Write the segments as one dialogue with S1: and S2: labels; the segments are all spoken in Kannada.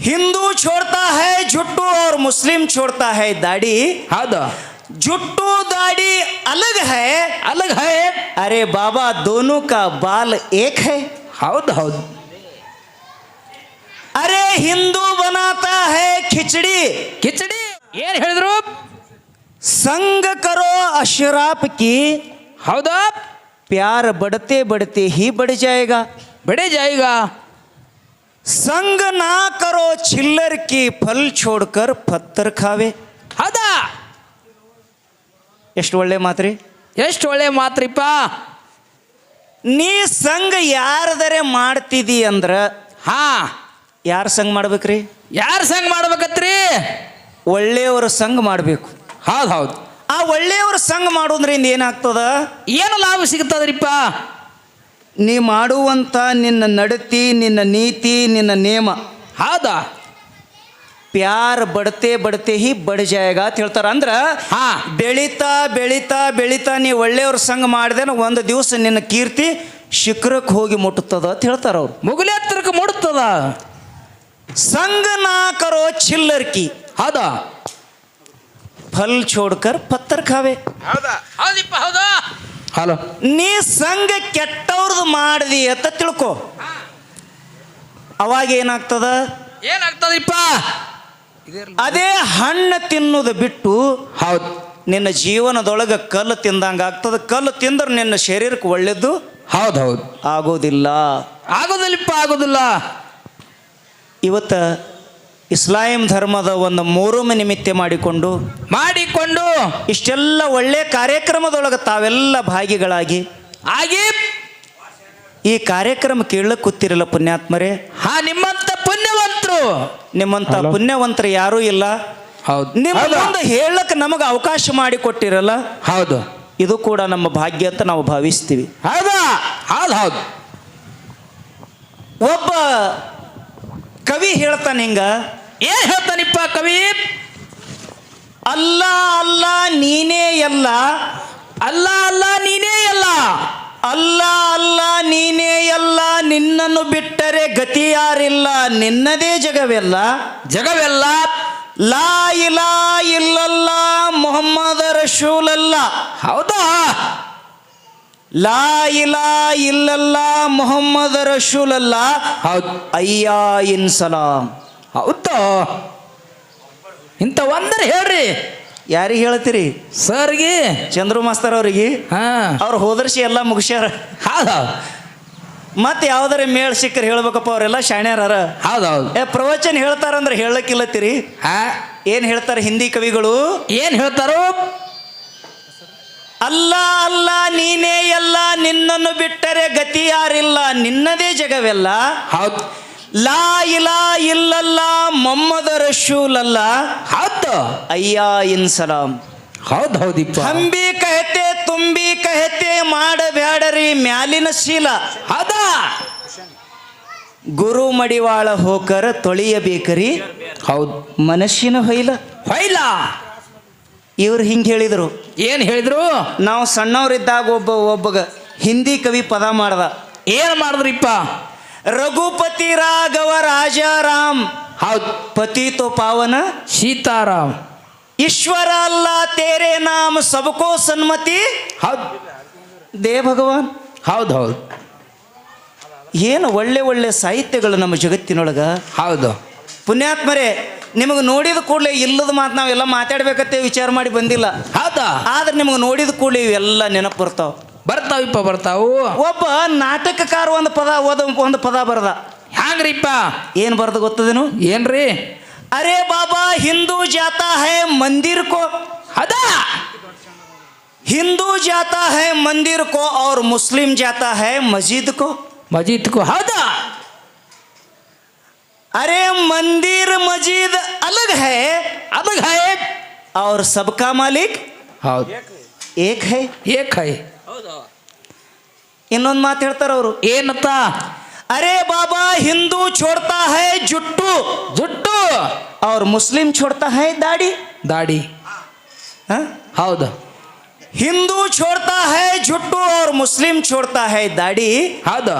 S1: हिंदू छोड़ता है जुट्टू और मुस्लिम छोड़ता है दाढ़ी
S2: ಹೌದು
S1: जुट्टू दाढ़ी अलग है
S2: ಅಲಗ್ ಹೈ
S1: अरे बाबा दोनों का बाल एक है
S2: ಹೌದು ಹೌದು
S1: अरे हिंदू बनाता है खिचड़ी
S2: ಕಿಚಡಿ ಏನ್ ಹೇಳಿದ್ರು
S1: संग करो अशराफ की
S2: ಹೌದಾ
S1: प्यार बढ़ते बढ़ते ही बढ़ जाएगा
S2: ಬಿಡೆ ಜಾಯಿಗ
S1: संग ना करो चिल्लर की फल छोड़कर पत्थर खावे
S2: ಹೌದಾ
S1: ಎಷ್ಟು ಒಳ್ಳೆ ಮಾತ್ರಿ
S2: ಎಷ್ಟು ಒಳ್ಳೆ ಮಾತ್ರಿಪ್ಪ
S1: ನೀ ಸಂಘ ಯಾರದರೆ ಮಾಡ್ತಿದಿ ಅಂದ್ರ
S2: ಹಾ
S1: ಯಾರ ಸಂಘ ಮಾಡ್ಬೇಕ್ರಿ
S2: ಯಾರ ಸಂಗ್ ಮಾಡ್ಬೇಕತ್ರಿ
S1: ಒಳ್ಳೆಯವರ ಸಂಘ ಮಾಡಬೇಕು
S2: ಹೌದು ಹೌದು
S1: ಆ ಒಳ್ಳೆಯವರ ಸಂಘ ಮಾಡೋದ್ರಿಂದ ಏನಾಗ್ತದ
S2: ಏನು ಲಾಭ ಸಿಗ್ತದ್ರಿಪ್ಪ
S1: ನೀ ಮಾಡುವಂಥ ನಿನ್ನ ನಡತಿ ನಿನ್ನ ನೀತಿ ನಿನ್ನ ನೇಮ.
S2: ಹೌದಾ?
S1: ಪ್ಯಾರ್ ಬಡತೆ ಬಡತೆ ಹಿ ಬಡ ಜಾಯಗ ಅಂತ ಹೇಳ್ತಾರ. ಅಂದ್ರ ಬೆಳಿತಾ ಬೆಳಿತಾ ಬೆಳಿತಾ ನೀ ಒಳ್ಳೆಯವ್ರ ಸಂಘ ಮಾಡಿದೆ ಒಂದು ದಿವಸ ನಿನ್ನ ಕೀರ್ತಿ ಶಿಖರಕ್ಕೆ ಹೋಗಿ ಮುಟ್ಟುತ್ತದ ಅಂತ ಹೇಳ್ತಾರ ಅವ್ರು.
S2: ಮುಗುಲಿ ಹತ್ತಿರಕ್ಕೆ ಮುಟ್ಟುತ್ತದ?
S1: ಸಂಘ ನಾಕರೋ ಚಿಲ್ಲರ್ಕಿ
S2: ಅದ
S1: ಫಲ್ ಚೋಡ್ಕರ್ ಪತ್ತರ್ ಖಾವೆ.
S2: ಹೌದಾ? ಹೌದಾ? ಹಲೋ.
S1: ನೀ ಸಂಘ ಕೆಟ್ಟ ಮಾಡಿದಿ ಅಂತ ತಿಳ್ಕೊ. ಅವಾಗ ಏನಾಗ್ತದ?
S2: ಏನಾಗ್ತದಪ್ಪ?
S1: ಅದೇ ಹಣ್ಣು ತಿನ್ನೋದು ಬಿಟ್ಟು
S2: ಹೌದು.
S1: ನಿನ್ನ ಜೀವನದೊಳಗೆ ಕಲ್ಲು ತಿಂದಂಗೆ ಆಗ್ತದೆ. ಕಲ್ಲು ತಿಂದ್ರೆ ನಿನ್ನ ಶರೀರಕ್ಕೆ ಒಳ್ಳೇದು
S2: ಹೌದು ಹೌದು
S1: ಆಗೋದಿಲ್ಲ.
S2: ಆಗೋದಿಲ್ಲಪ್ಪ ಆಗೋದಿಲ್ಲ.
S1: ಇವತ್ತ ಇಸ್ಲಾಂ ಧರ್ಮದ ಒಂದು ಮೂರೊಮ್ಮೆ ನಿಮಿತ್ತ ಮಾಡಿಕೊಂಡು
S2: ಮಾಡಿಕೊಂಡು
S1: ಇಷ್ಟೆಲ್ಲ ಒಳ್ಳೆ ಕಾರ್ಯಕ್ರಮದೊಳಗೆ ತಾವೆಲ್ಲ ಭಾಗಿಗಳಾಗಿ
S2: ಆಗಿ
S1: ಈ ಕಾರ್ಯಕ್ರಮ ಕೇಳಕ್ಕೆ ಕೂತಿರಲ್ಲ ಪುಣ್ಯಾತ್ಮರೇ?
S2: ಹಾ ನಿಮ್ಮಂತ ಪುಣ್ಯವಂತರು.
S1: ನಿಮ್ಮಂತ ಪುಣ್ಯವಂತರು ಯಾರೂ ಇಲ್ಲ.
S2: ಹೌದು.
S1: ನಿಮ್ಮ ಮುಂದೆ ಹೇಳಕ್ಕೆ ನಮಗೆ ಅವಕಾಶ ಮಾಡಿ ಕೊಟ್ಟಿರಲ್ಲ?
S2: ಹೌದು.
S1: ಇದು ಕೂಡ ನಮ್ಮ ಭಾಗ್ಯ ಅಂತ ನಾವು ಭಾವಿಸ್ತೀವಿ.
S2: ಹೌದಾ. ಹೌದು ಹೌದು.
S1: ಒಬ್ಬ ಕವಿ ಹೇಳ್ತಾನೆ ಹಿಂಗ.
S2: ಏನ್ ಹೇಳ್ತಾನಿಪ್ಪ ಕವಿ?
S1: ಅಲ್ಲ ಅಲ್ಲ ನೀನೇ ಎಲ್ಲ.
S2: ಅಲ್ಲ ಅಲ್ಲ ನೀನೇ ಎಲ್ಲ.
S1: ಅಲ್ಲ ಅಲ್ಲ ನೀನೇ ಅಲ್ಲ ನಿನ್ನನ್ನು ಬಿಟ್ಟರೆ ಗತಿ ಯಾರಿಲ್ಲ ನಿನ್ನದೇ ಜಗವೆಲ್ಲ?
S2: ಜಗವೆಲ್ಲ?
S1: ಲಾ ಇಲಾ ಇಲ್ಲಲ್ಲ ಮೊಹಮ್ಮದ ರಶೂಲಲ್ಲ
S2: ಹೌದಾ?
S1: ಲಾ ಇಲಾ ಇಲ್ಲಲ್ಲ ಮೊಹಮ್ಮದ ರಶೂಲಲ್ಲ
S2: ಹೌದು.
S1: ಅಯ್ಯಾ ಇನ್ ಸಲಾಂ.
S2: ಹೌದಾ? ಇಂಥ ಒಂದರೆ ಹೇಳ್ರಿ.
S1: ಯಾರಿಗೆ ಹೇಳ್ತೀರಿ?
S2: ಸರ್ಗೆ.
S1: ಚಂದ್ರು ಮಾಸ್ತರ್ ಅವ್ರಿಗೆ?
S2: ಹಾ.
S1: ಅವ್ರು ಹೋದರ್ಸಿ ಎಲ್ಲ ಮುಗಿಸ್ಯಾರ.
S2: ಹೌದು.
S1: ಮತ್ತೆ ಯಾವ್ದಾರ ಮೇಳ್ ಸಿಕ್ಕರ್ ಹೇಳ್ಬೇಕಪ್ಪ ಅವರೆಲ್ಲ ಶಾಣ್ಯಾರ
S2: ಹೌದು ಹೌದು.
S1: ಏ ಪ್ರವಚನ ಹೇಳ್ತಾರಂದ್ರೆ ಹೇಳಕ್ಕಿಲ್ಲತ್ತೀರಿ?
S2: ಹಾ.
S1: ಏನ್ ಹೇಳ್ತಾರೆ ಹಿಂದಿ ಕವಿಗಳು?
S2: ಏನ್ ಹೇಳ್ತಾರೋ?
S1: ಅಲ್ಲ ಅಲ್ಲ ನೀನೇ ಎಲ್ಲ ನಿನ್ನನ್ನು ಬಿಟ್ಟರೆ ಗತಿ ಯಾರಿಲ್ಲ. ನಿನ್ನದೇ ಜಗವೆಲ್ಲ.
S2: ಹೌದು.
S1: ಲಾ ಇಲಾ ಇಲ್ಲಲ್ಲ ಮೊಮ್ಮದ ರಶೂಲಲ್ಲ
S2: ಹೌದು.
S1: ಅಯ್ಯ ಇನ್ ಸಲಾಂ.
S2: ಹೌದು ಹೌದಿಪ್ಪ.
S1: ಹಂಬಿ ಕಹತೆ ತುಂಬಿ ಕಹತೆ ಮಾಡಬ್ಯಾಡರಿ ಮ್ಯಾಲಿನ ಶೀಲ.
S2: ಹೌದ.
S1: ಗುರು ಮಡಿವಾಳ ಹೋಕರ ತೊಳೆಯಬೇಕರಿ
S2: ಹೌದು.
S1: ಮನಸ್ಸಿನ ಹೊಯ್ಲ.
S2: ಹೊಯ್ಲ.
S1: ಇವ್ರು ಹಿಂಗೆ ಹೇಳಿದರು.
S2: ಏನು ಹೇಳಿದ್ರು?
S1: ನಾವು ಸಣ್ಣವರಿದ್ದಾಗ ಒಬ್ಬ ಒಬ್ಬಗ ಹಿಂದಿ ಕವಿ ಪದ ಮಾಡ್ದ.
S2: ಏನು ಮಾಡಿದ್ರಿಪ್ಪ?
S1: ರಘುಪತಿ ರಾಘವ ರಾಜಾರಾಮ್.
S2: ಹೌದು.
S1: ಪತಿ ತೋ ಪಾವನ
S2: ಸೀತಾರಾಮ್.
S1: ಈಶ್ವರ ಅಲ್ಲ ತೇರೆ ನಾಮ ಸಬಕೋ ಸನ್ಮತಿ?
S2: ಹೌದು.
S1: ದೇ ಭಗವಾನ್.
S2: ಹೌದು ಹೌದು.
S1: ಏನು ಒಳ್ಳೆ ಒಳ್ಳೆ ಸಾಹಿತ್ಯಗಳು ನಮ್ಮ ಜಗತ್ತಿನೊಳಗ?
S2: ಹೌದು.
S1: ಪುಣ್ಯಾತ್ಮರೇ ನಿಮಗೆ ನೋಡಿದ ಕೂಡಲೇ ಇಲ್ಲದ ಮಾತು ನಾವೆಲ್ಲ ಮಾತಾಡ್ಬೇಕತ್ತೆ ವಿಚಾರ ಮಾಡಿ ಬಂದಿಲ್ಲ.
S2: ಹೌದಾ?
S1: ಆದ್ರೆ ನಿಮಗೆ ನೋಡಿದ ಕೂಡಲೇ ಇವೆಲ್ಲ ನೆನಪು ಬರ್ತಾವ.
S2: ಬರ್ತಾವಿಪ್ಪ ಬರ್ತಾವು
S1: ಒಬ್ಬ ನಾಟಕಕಾರ ಒಂದು ಪದ ಓದ ಒಂದು ಪದ ಬರದ
S2: ಹ್ಯಾಂಗ್ರಿಪ್ಪ
S1: ಏನು ಬರ್ದ ಗೊತ್ತದೇನು
S2: ಏನ್ರಿ
S1: ಅರೆ ಬಾಬಾ ಹಿಂದೂ ಜಾತಾ ಹೈ ಮಂದಿರ್ ಕೋ
S2: ಹೌದಾ
S1: हिंदू जाता है मंदिर को और मुस्लिम जाता है मस्जिद को
S2: ಮಜೀದ್ಕು ಹೌದಾ
S1: अरे मंदिर मस्जिद अलग है
S2: ಅದಾಗ ಹೈ
S1: और सबका मालिक
S2: ಹೌದು
S1: एक है
S2: ಏಕ್ ಹೈ
S1: ಇನ್ನೊಂದು ಮಾತು ಹೇಳ್ತಾರೆ ಅವರು
S2: ಏನತ್ತ
S1: अरे बाबा हिंदू छोड़ता है जुट्टू
S2: ಜುಟ್ಟು
S1: और मुस्लिम छोड़ता है दाढ़ी
S2: ದಾಡಿ
S1: हाँ?
S2: ಹೌದು
S1: हिंदू छोड़ता है जुट्टू और मुस्लिम छोड़ता है दाढ़ी
S2: ಹೌದು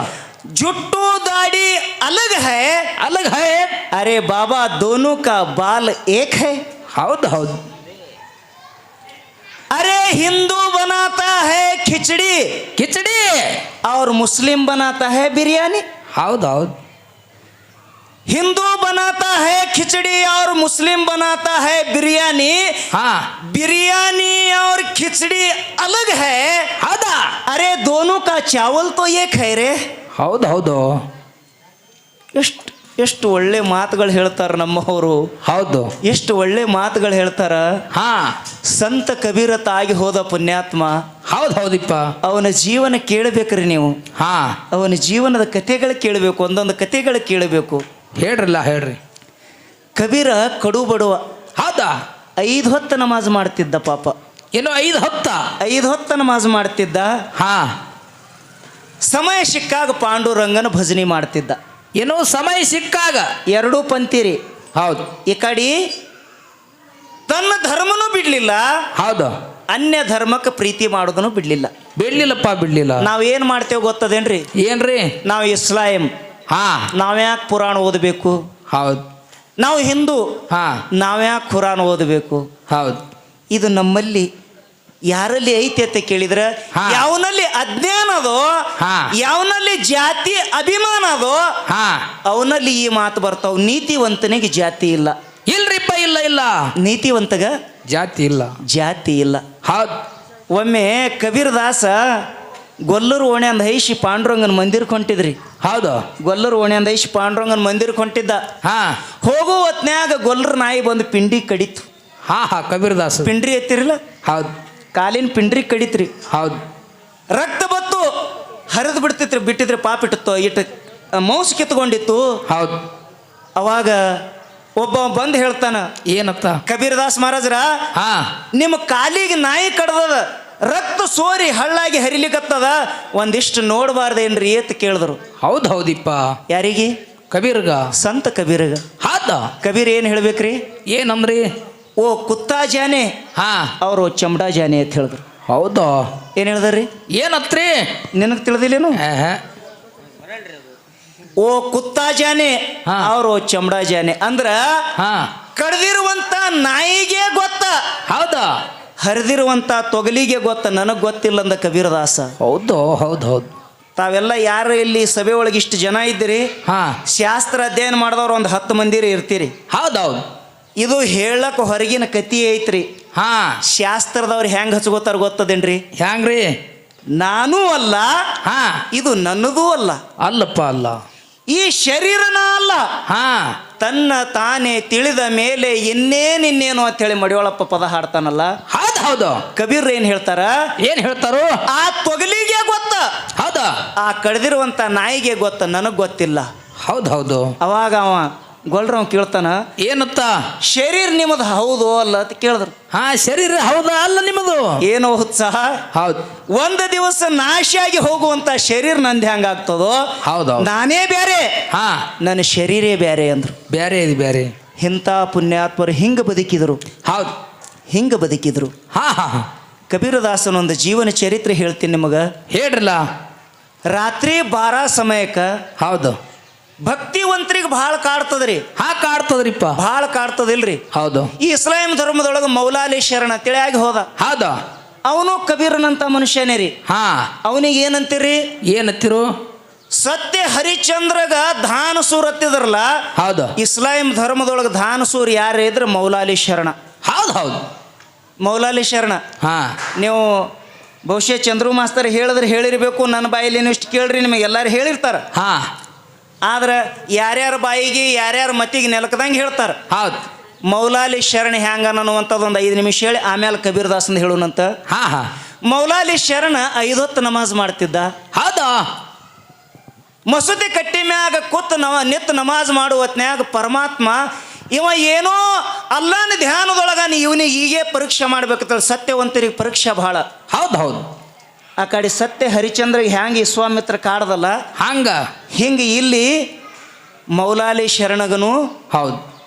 S1: जुट्टू दाढ़ी अलग है
S2: ಅಲಗ್ ಹೈ
S1: अरे बाबा दोनों का बाल एक है
S2: ಹೌದು ಹೌದು
S1: अरे हिंदू बनाता है खिचड़ी
S2: ಕಿಚಡಿ
S1: और मुस्लिम बनाता है बिरयानी
S2: ಹೌದು ಹೌದು
S1: हिंदू बनाता है खिचड़ी और मुस्लिम बनाता है बिरयानी
S2: ಹಾ
S1: बिरयानी और खिचड़ी अलग है
S2: ಹೌದಾ
S1: अरे दोनों का चावल तो एक है रे
S2: ಹೌದು ಹೌದು
S1: ಎಷ್ಟು ಎಷ್ಟು ಒಳ್ಳೆ ಮಾತುಗಳು ಹೇಳ್ತಾರ ನಮ್ಮವರು.
S2: ಹೌದು.
S1: ಎಷ್ಟು ಒಳ್ಳೆ ಮಾತುಗಳು ಹೇಳ್ತಾರ.
S2: ಹಾ.
S1: ಸಂತ ಕಬೀರ ತಾಗಿ ಹೋದ ಪುಣ್ಯಾತ್ಮ.
S2: ಹೌದು ಹೌದಿಪ್ಪ.
S1: ಅವನ ಜೀವನ ಕೇಳಬೇಕ್ರಿ ನೀವು.
S2: ಹಾ.
S1: ಅವನ ಜೀವನದ ಕಥೆಗಳು ಕೇಳಬೇಕು ಒಂದೊಂದು ಕಥೆಗಳು ಕೇಳಬೇಕು.
S2: ಹೇಳ್ರಲ್ಲ ಹೇಳ್ರಿ.
S1: ಕಬೀರ ಕಡು ಬಡುವ.
S2: ಹೌದ?
S1: ಐದು ಹೊತ್ತು ನಮಾಜ್ ಮಾಡ್ತಿದ್ದ ಪಾಪ.
S2: ಏನೋ ಐದು ಹೊತ್ತ?
S1: ಐದು ಹೊತ್ತು ನಮಾಜ್ ಮಾಡ್ತಿದ್ದ.
S2: ಹಾ.
S1: ಸಮಯ ಸಿಕ್ಕಾಗ ಪಾಂಡುರಂಗನ ಭಜನೆ ಮಾಡ್ತಿದ್ದ.
S2: ಇನ್ನು ಸಮಯ ಸಿಕ್ಕಾಗ
S1: ಎರಡೂ ಪಂತಿರಿ
S2: ಹೌದು.
S1: ಈ ಕಡೆ ತನ್ನ ಧರ್ಮನೂ ಬಿಡ್ಲಿಲ್ಲ.
S2: ಹೌದು.
S1: ಅನ್ಯ ಧರ್ಮಕ್ಕೆ ಪ್ರೀತಿ ಮಾಡೋದನ್ನು ಬಿಡ್ಲಿಲ್ಲ.
S2: ಬಿಡ್ಲಿಲ್ಲಪ್ಪ ಬಿಡ್ಲಿಲ್ಲ.
S1: ನಾವು ಏನು ಮಾಡ್ತೇವೆ ಗೊತ್ತದೇನ್ರಿ?
S2: ಏನ್ರಿ?
S1: ನಾವು ಇಸ್ಲಾಂ.
S2: ಹಾ.
S1: ನಾವ್ಯಾಕೆ ಪುರಾಣ ಓದಬೇಕು?
S2: ಹೌದು.
S1: ನಾವು ಹಿಂದೂ.
S2: ಹಾ.
S1: ನಾವ್ಯಾಕೆ ಖುರಾನ್ ಓದಬೇಕು?
S2: ಹೌದು.
S1: ಇದು ನಮ್ಮಲ್ಲಿ ಯಾರಲ್ಲಿ ಐತಿ ಅಂತ ಕೇಳಿದ್ರೆ?
S2: ಹಾ.
S1: ಯಾವನಲ್ಲಿ ಅಜ್ಞಾನ ಅದೋ
S2: ಹಾ.
S1: ಯಾವನಲ್ಲಿ ಜಾತಿ ಅಭಿಮಾನ ಅದೋ
S2: ಹಾ.
S1: ಅವನಲ್ಲಿ ಈ ಮಾತು ಬರ್ತಾವ. ನೀತಿವಂತನಿಗೆ ಜಾತಿ ಇಲ್ಲ.
S2: ಇಲ್ರಿಪ್ಪ ಇಲ್ಲ ಇಲ್ಲ.
S1: ನೀತಿವಂತಗ
S2: ಜಾತಿ ಇಲ್ಲ.
S1: ಜಾತಿ ಇಲ್ಲ.
S2: ಹೌದು.
S1: ಒಮ್ಮೆ ಕಬೀರದಾಸ ಗೊಲ್ಲರು ಓಣೆ ಅಂದ ಹೈಶಿ ಪಾಂಡುರಂಗನ ಮಂದಿರಕ್ಕೆ ಹೊಂಟಿದ್ರಿ
S2: ಹೌದು.
S1: ಗೊಲ್ಲರು ಓಣೆ ಅಂದ ಹೈಶಿ ಪಾಂಡುರಂಗನ ಮಂದಿರಕ್ಕೆ ಹೊಂಟಿದ್ದ
S2: ಹಾ.
S1: ಹೋಗೋ ಹೊತ್ನ್ಯಾಗ ಗೊಲ್ಲರ ನಾಯಿ ಬಂದು ಪಿಂಡಿ ಕಡಿತು.
S2: ಹಾ ಹಾ ಕಬೀರ್ದಾಸ್.
S1: ಪಿಂಡ್ರಿ ಎತ್ತಿರಲ್ಲ
S2: ಹೌದು.
S1: ಕಾಲಿನ ಪಿಂಡ್ರಿ ಕಡಿತ್ರಿ.
S2: ಹೌದು.
S1: ರಕ್ತ ಬತ್ತು ಹರಿದು ಬಿಡ್ತಿತ್ರಿ ಬಿಟ್ಟಿದ್ರೆ ಪಾಪ ಇಟ್ಟು ಇಟ್ಟು ಮೌಸ್ ಕಿತ್ಕೊಂಡಿತ್ತು.
S2: ಹೌದು.
S1: ಅವಾಗ ಒಬ್ಬ ಬಂದು ಹೇಳ್ತಾನ
S2: ಏನತ್ತ
S1: ಕಬೀರದಾಸ್ ಮಹಾರಾಜರ
S2: ಹಾ.
S1: ನಿಮ್ಮ ಕಾಲಿಗೆ ನಾಯಿ ಕಡ್ದದ ರಕ್ತ ಸೋರಿ ಹಳ್ಳಾಗಿ ಹರಿಲಿಕತ್ತದ ಒಂದಿಷ್ಟು ನೋಡಬಾರ್ದೇನ್ರಿ ಏತ್ ಕೇಳಿದ್ರು.
S2: ಹೌದು ಹೌದಿಪ್ಪ.
S1: ಯಾರಿಗೆ?
S2: ಕಬೀರ್ಗ.
S1: ಸಂತ ಕಬೀರಗ.
S2: ಹೌದ
S1: ಕಬೀರ್ ಏನು ಹೇಳ್ಬೇಕ್ರಿ?
S2: ಏನಂದ್ರಿ?
S1: ಓ ಕುತ್ತಾ ಜಾನೆ?
S2: ಹಾ.
S1: ಅವರು ಚಮಡಾ ಜಾನೆ ಅಂತ ಹೇಳಿದ್ರು.
S2: ಹೌದು?
S1: ಏನು ಹೇಳ್ದಾರ್ರಿ
S2: ಏನತ್ರಿ?
S1: ನಿನಗೆ ತಿಳಿದಿಲ್ಲೇನು. ಓ ಕುತ್ತಾ ಜಾನೆ. ಅವರು ಚಮಡಾ ಜಾನೆ. ಅಂದ್ರ
S2: ಹಾ.
S1: ಕಡ್ದಿರುವಂತ ನಾಯಿಗೆ ಗೊತ್ತ.
S2: ಹೌದಾ?
S1: ಹರಿದಿರುವಂತ ತೊಗಲಿಗೆ ಗೊತ್ತ. ನನಗೆ ಗೊತ್ತಿಲ್ಲ ಅಂದ ಕಬೀರದಾಸ.
S2: ಹೌದು ಹೌದು ಹೌದು.
S1: ತಾವೆಲ್ಲ ಯಾರು ಇಲ್ಲಿ ಸಭೆ ಒಳಗೆ ಇಷ್ಟು ಜನ ಇದ್ದೀರಿ?
S2: ಹಾ.
S1: ಶಾಸ್ತ್ರ ಅಧ್ಯಯನ ಮಾಡಿದವ್ರು ಒಂದು ಹತ್ತು ಮಂದಿರಿ ಇರ್ತೀರಿ.
S2: ಹೌದೌದು.
S1: ಇದು ಹೇಳಕ್ ಹೊರಗಿನ ಕತಿ ಐತ್ರಿ.
S2: ಹಾ.
S1: ಶಾಸ್ತ್ರದವ್ರು ಹೆಂಗ್ ಹಚ್ಕೋತಾರ ಗೊತ್ತದೇನ್ರಿ?
S2: ಹ್ಯಾಂಗ್ರಿ
S1: ನಾನೂ ಅಲ್ಲ
S2: ಹಾ.
S1: ಇದು ನನ್ನದೂ ಅಲ್ಲ.
S2: ಅಲ್ಲಪ್ಪ ಅಲ್ಲ.
S1: ಈ ಶರೀರನ ಅಲ್ಲ.
S2: ಹಾ.
S1: ತನ್ನ ತಾನೇ ತಿಳಿದ ಮೇಲೆ ಇನ್ನೇನಿನ್ನೇನು ಅಂತೇಳಿ ಮಡಿಯೋಳಪ್ಪ ಪದ ಹಾಡ್ತಾನಲ್ಲ.
S2: ಹೌದು ಹೌದು.
S1: ಕಬೀರ್ ಏನ್ ಹೇಳ್ತಾರ?
S2: ಏನ್ ಹೇಳ್ತಾರೋ?
S1: ಆ ತೊಗಲಿಗೆ ಗೊತ್ತ.
S2: ಹೌದಾ.
S1: ಆ ಕಡ್ದಿರುವಂತ ನಾಯಿಗೆ ಗೊತ್ತ ನನಗ್ ಗೊತ್ತಿಲ್ಲ.
S2: ಹೌದು ಹೌದು.
S1: ಅವಾಗ ಅವ ಗೊಲ್ರವ್ ಕೇಳ್ತಾನ
S2: ಏನತ್ತ?
S1: ಶರೀರ ನಿಮ್ಮದು ಹೌದು ಅಲ್ಲ ಅಂತ ಕೇಳಿದ್ರು.
S2: ಹಾ ಶರೀರ ಹೌದಾ ಅಲ್ಲ ನಿಮ್ಮದು?
S1: ಏನೋ ಉತ್ಸಾಹ
S2: ಹೌದು.
S1: ಒಂದು ದಿವಸ ನಾಶಿಯಾಗಿ ಹೋಗುವಂತ ಶರೀರ ನಂದು ಹೆಂಗಾಗ್ತದೋ?
S2: ಹೌದು ಹೌದು.
S1: ನಾನೇ ಬೇರೆ
S2: ಹಾ.
S1: ನನ್ನ ಶರೀರೇ ಬೇರೆ ಅಂದ್ರು.
S2: ಬೇರೆ ಇದು ಬೇರೆ
S1: ಇಂಥ ಪುಣ್ಯಾತ್ಮರು ಹಿಂಗೆ ಬದುಕಿದ್ರು.
S2: ಹೌದು.
S1: ಹಿಂಗೆ ಬದುಕಿದ್ರು.
S2: ಹಾ ಹಾ ಕಬೀರದಾಸನೊಂದು
S1: ಕಬೀರದಾಸನ ಒಂದು ಜೀವನ ಚರಿತ್ರೆ ಹೇಳ್ತೀನಿ ನಿಮಗೆ.
S2: ಹೇಳ್ರಲ್ಲ.
S1: ರಾತ್ರಿ ಬಾರ ಸಮಯಕ್ಕೆ
S2: ಹೌದು.
S1: ಭಕ್ತಿವಂತರಿಗೆ ಭಾಳ ಕಾಡ್ತದ್ರಿ.
S2: ಹಾ ಕಾಡ್ತದ್ರಿಪ್ಪ.
S1: ಭಾಳ ಕಾಡ್ತದಿಲ್ರಿ.
S2: ಹೌದು.
S1: ಈ ಇಸ್ಲಾಂ ಧರ್ಮದೊಳಗೆ ಮೌಲಾಲಿ ಶರಣ ತಿಳಿಯಾಗಿ ಹೋದ.
S2: ಹೌದು.
S1: ಅವನು ಕಬೀರನಂತ ಮನುಷ್ಯನೇ ರೀ.
S2: ಹಾ.
S1: ಅವನಿಗೆ ಏನಂತೀರಿ?
S2: ಏನತ್ತಿರು
S1: ಸತ್ಯ ಹರಿಚಂದ್ರಗ ಧಾನಸೂರ್ ಹತ್ತಿದ್ರಲ್ಲ
S2: ಹೌದು.
S1: ಇಸ್ಲಾಂ ಧರ್ಮದೊಳಗೆ ಧಾನಸೂರ್ ಯಾರು ಇದ್ರೆ ಮೌಲಾಲಿ ಶರಣ.
S2: ಹೌದು ಹೌದು.
S1: ಮೌಲಾಲಿ ಶರಣ.
S2: ಹಾ.
S1: ನೀವು ಬಹುಶಃ ಚಂದ್ರು ಮಾಸ್ತರ್ ಹೇಳಿದ್ರೆ ಹೇಳಿರ್ಬೇಕು ನನ್ನ ಬಾಯಲ್ಲಿ ನೀವು ಇಷ್ಟು ಕೇಳ್ರಿ ನಿಮಗೆ ಎಲ್ಲರೂ ಹೇಳಿರ್ತಾರ.
S2: ಹಾ.
S1: ಆದ್ರೆ ಯಾರ್ಯಾರ ಬಾಯಿಗೆ ಯಾರ್ಯಾರ ಮತಿಗೆ ನೆಲಕದಂಗ ಹೇಳ್ತಾರೆ.
S2: ಹೌದು.
S1: ಮೌಲಾಲಿ ಶರಣ ಹ್ಯಾಂಗ ಅನ್ನುವಂಥದ್ದು ಒಂದು ಐದು ನಿಮಿಷ ಹೇಳಿ ಆಮೇಲೆ ಕಬೀರ್ ದಾಸ್ ಅಂತ
S2: ಹಾ ಹಾ.
S1: ಮೌಲಾಲಿ ಶರಣ ಐದು ಹೊತ್ತು ನಮಾಜ್ ಮಾಡ್ತಿದ್ದ.
S2: ಹೌದಾ.
S1: ಮಸೂದಿ ಕಟ್ಟಿ ಮ್ಯಾಗ ಕೂತ್ ನವ ನಿತ್ ನಮಾಜ್ ಮಾಡುವ ಹೊತ್ನ್ಯಾಗ ಪರಮಾತ್ಮ ಇವ ಏನೋ ಅಲ್ಲನ ಧ್ಯಾನದೊಳಗ ಇವನಿಗೆ ಹೀಗೆ ಪರೀಕ್ಷೆ ಮಾಡ್ಬೇಕಂತ ಸತ್ಯವಂತರಿಗೆ ಪರೀಕ್ಷೆ ಬಹಳ
S2: ಹೌದು ಹೌದು.
S1: ಆ ಕಡೆ ಸತ್ಯ ಹರಿಚಂದ್ರ ಹ್ಯಾಂಗೆ ವಿಶ್ವಾಮಿತ್ರ ಕಾಡ್ದಲ್ಲ?
S2: ಹಂಗ?
S1: ಹಿಂಗೆ ಇಲ್ಲಿ ಮೌಲಾಲಿ ಶರಣಗನು
S2: ಹೌದು.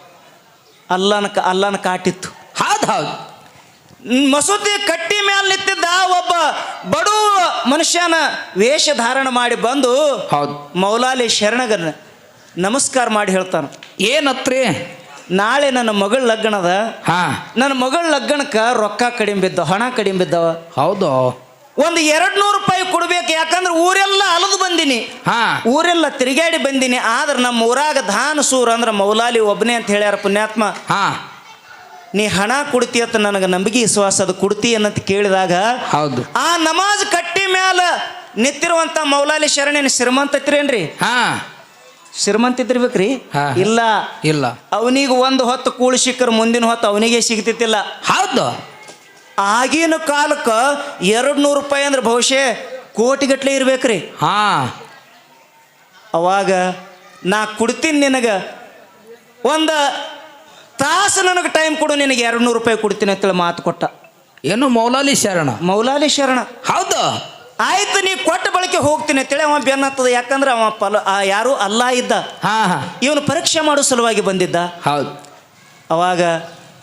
S1: ಅಲ್ಲನ ಅಲ್ಲನ ಕಾಟಿತ್ತು.
S2: ಹೌದು ಹೌದು.
S1: ಮಸೂದಿ ಕಟ್ಟಿ ಮೇಲೆ ನಿಂತಿದ್ದ ಒಬ್ಬ ಬಡು ಮನುಷ್ಯನ ವೇಷ ಧಾರಣ ಮಾಡಿ ಬಂದು
S2: ಹೌದು.
S1: ಮೌಲಾಲಿ ಶರಣಗನ ನಮಸ್ಕಾರ ಮಾಡಿ ಹೇಳ್ತಾನ.
S2: ಏನತ್ರಿ?
S1: ನಾಳೆ ನನ್ನ ಮಗಳ ಲಗ್ನದ.
S2: ಹಾ.
S1: ನನ್ನ ಮಗಳ ಲಗ್ನಕ್ಕೆ ರೊಕ್ಕ ಕಡಿಮೆ ಬಿದ್ದವ ಹಣ ಕಡಿಮೆ ಬಿದ್ದವ.
S2: ಹೌದು.
S1: ಒಂದು ಎರಡು ನೂರು ರೂಪಾಯಿ ಕೊಡ್ಬೇಕು ಯಾಕಂದ್ರೆ ಊರೆಲ್ಲ ಅಲದು ಬಂದಿನಿ.
S2: ಹಾ.
S1: ಊರೆಲ್ಲ ತಿರುಗಾಡಿ ಬಂದಿನಿ. ಆದ್ರೆ ನಮ್ಮ ಊರಾಗ ಧಾನ ಸೂರ್ ಅಂದ್ರೆ ಮೌಲಾಲಿ ಒಬ್ಬನೇ ಅಂತ ಹೇಳ್ಯಾರ ಪುಣ್ಯಾತ್ಮ.
S2: ಹಾ.
S1: ನೀ ಹಣ ಕೊಡ್ತಿ ಅಂತ ನನಗೆ ನಂಬಿಕೆ ವಿಶ್ವಾಸ ಅದು ಕೊಡ್ತಿ ಅನ್ನಂತ ಕೇಳಿದಾಗ
S2: ಹೌದು.
S1: ಆ ನಮಾಜ್ ಕಟ್ಟಿ ಮ್ಯಾಲ ನಿಂತಿರುವಂತ ಮೌಲಾಲಿ ಶರಣೇನು ಶ್ರೀಮಂತ ಇತ್ರೇನ್ರಿ
S2: ಹಾ.
S1: ಶ್ರೀಮಂತ ಇದ್ದಿರ್ಬೇಕ್ರಿ?
S2: ಹಾ.
S1: ಇಲ್ಲ.
S2: ಇಲ್ಲ.
S1: ಅವನಿಗೆ ಒಂದು ಹೊತ್ತು ಕೂಳು ಸಿಕ್ಕರು ಮುಂದಿನ ಹೊತ್ತು ಅವನಿಗೆ ಸಿಗ್ತಿತ್ತಿಲ್ಲ.
S2: ಹೌದು.
S1: ಆಗಿನ ಕಾಲಕ್ಕೆ ಎರಡು ನೂರು ರೂಪಾಯಿ ಅಂದ್ರೆ ಬಹುಶಃ ಕೋಟಿಗಟ್ಲೆ ಇರ್ಬೇಕ್ರಿ.
S2: ಹಾ.
S1: ಅವಾಗ ನಾ ಕೊಡ್ತೀನಿ ನಿನಗೆ. ಒಂದು ತಾಸು ನನಗೆ ಟೈಮ್ ಕೊಡು ನಿನಗೆ ಎರಡು ನೂರು ರೂಪಾಯಿ ಕೊಡ್ತೀನಿ ಅಂತೇಳಿ ಮಾತು ಕೊಟ್ಟ.
S2: ಏನು ಮೌಲಾಲಿ ಶರಣ?
S1: ಮೌಲಾಲಿ ಶರಣ.
S2: ಹೌದು?
S1: ಆಯ್ತು ನೀ ಕೊಟ್ಟ ಬಳಕೆ ಹೋಗ್ತೀನಿ ಅಂತೇಳಿ ಅವ ಬೆನ್ನತ್ತದ. ಯಾಕಂದ್ರೆ ಅವ ಪಲ ಆ ಯಾರು ಅಲ್ಲ ಇದ್ದ.
S2: ಹಾ ಹಾ.
S1: ಇವನು ಪರೀಕ್ಷೆ ಮಾಡೋ ಸಲುವಾಗಿ ಬಂದಿದ್ದ.
S2: ಹೌದು.
S1: ಅವಾಗ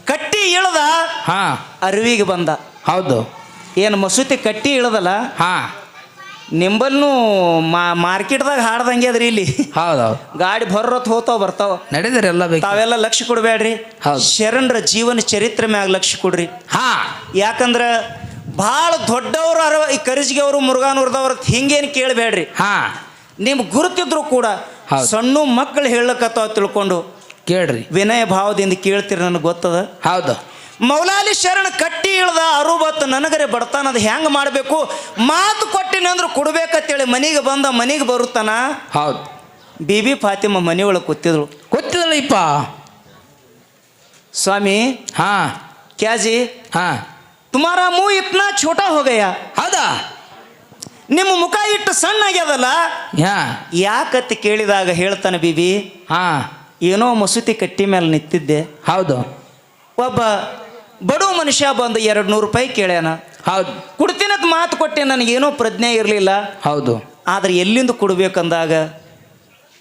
S1: ಕಟ್ಟಿ ಇಳ್ದ
S2: ಹಾ.
S1: ಅರಿವಿಗೆ ಬಂದ.
S2: ಹೌದು.
S1: ಏನು ಮಸೂತಿ ಕಟ್ಟಿ ಇಳ್ದಲ್ಲ?
S2: ಹಾ.
S1: ನಿಂಬಲ್ನು ಮಾ ಮಾರ್ಕೆಟ್ದಾಗ ಹಾಡ್ದಂಗೆ ಅದ್ರಿ ಇಲ್ಲಿ.
S2: ಹೌದು. ಹೌದು
S1: ಗಾಡಿ ಬರ್ರತ್ ಹೋತಾವ ಬರ್ತಾವ.
S2: ನಡೆದ್ರೆ ಎಲ್ಲ ಬೇಕು
S1: ತಾವೆಲ್ಲ ಲಕ್ಷ್ಯ ಕೊಡಬೇಡ್ರಿ.
S2: ಹೌದು.
S1: ಶರಣರ ಜೀವನ ಚರಿತ್ರೆ ಮ್ಯಾಗ ಲಕ್ಷ್ಯ ಕೊಡ್ರಿ.
S2: ಹಾ.
S1: ಯಾಕಂದ್ರೆ ಭಾಳ ದೊಡ್ಡವರು ಅರವ ಈ ಕರಿಜಿಗೆ ಅವರು ಮುರುಘಾನೂರ್ದವ್ರ ಹಿಂಗೇನು ಕೇಳಬೇಡ್ರಿ.
S2: ಹಾ.
S1: ನಿಮ್ ಗುರುತಿದ್ರು ಕೂಡ
S2: ಹೌದು.
S1: ಸಣ್ಣ ಮಕ್ಕಳು ಹೇಳಕತ್ತಾವ ತಿಳ್ಕೊಂಡು
S2: ಕೇಳ್ರಿ.
S1: ವಿನಯ ಭಾವದಿಂದ ಕೇಳ್ತೀರಿ ನನಗೆ ಗೊತ್ತದ?
S2: ಹೌದು.
S1: ಮೌಲಾಲಿ ಶರಣ ಕಟ್ಟಿ ಇಳ್ದ ಅರುಬತ್ತು ನನಗರೆ ಅದು ಹೆಂಗೆ ಮಾಡಬೇಕು? ಮಾತು ಕೊಟ್ಟಿನ ಅಂದ್ರೆ ಕೊಡ್ಬೇಕಂತೇಳಿ ಮನೆಗೆ ಬಂದ ಮನೆಗೆ ಬರುತ್ತಾನ?
S2: ಹೌದು.
S1: ಬಿಬಿ ಫಾತಿಮ ಮನೆಯೊಳಗೆ ಕೂತಿದ್ರು
S2: ಗೊತ್ತಿದಲ್ಲ ಇಪ್ಪ
S1: ಸ್ವಾಮಿ.
S2: ಹಾ.
S1: ಕ್ಯಾಜಿ.
S2: ಹಾ.
S1: ತುಮಾರ ಮೂ ಇತ್ನಾ ಛೋಟ ಹೋಗಯ್ಯ.
S2: ಹೌದಾ?
S1: ನಿಮ್ಮ ಮುಖ ಇಟ್ಟು ಸಣ್ಣ ಆಗ್ಯದಲ್ಲ ಯಾಕತ್ತಿ ಕೇಳಿದಾಗ ಹೇಳ್ತಾನೆ ಬಿಬಿ
S2: ಹಾ.
S1: ಏನೋ ಮಸೂತಿ ಕಟ್ಟಿ ಮೇಲೆ ನಿಂತಿದ್ದೆ.
S2: ಹೌದು.
S1: ಒಬ್ಬ ಬಡವ ಮನುಷ್ಯ ಬಂದು ಎರಡು ನೂರು ರೂಪಾಯಿ ಕೇಳ್ಯಾನ.
S2: ಹೌದು.
S1: ಕೊಡ್ತೀನಂತ ಮಾತು ಕೊಟ್ಟೆ ನನಗೇನೋ ಪ್ರಜ್ಞೆ ಇರಲಿಲ್ಲ.
S2: ಹೌದು.
S1: ಆದ್ರೆ ಎಲ್ಲಿಂದ ಕೊಡ್ಬೇಕಂದಾಗ?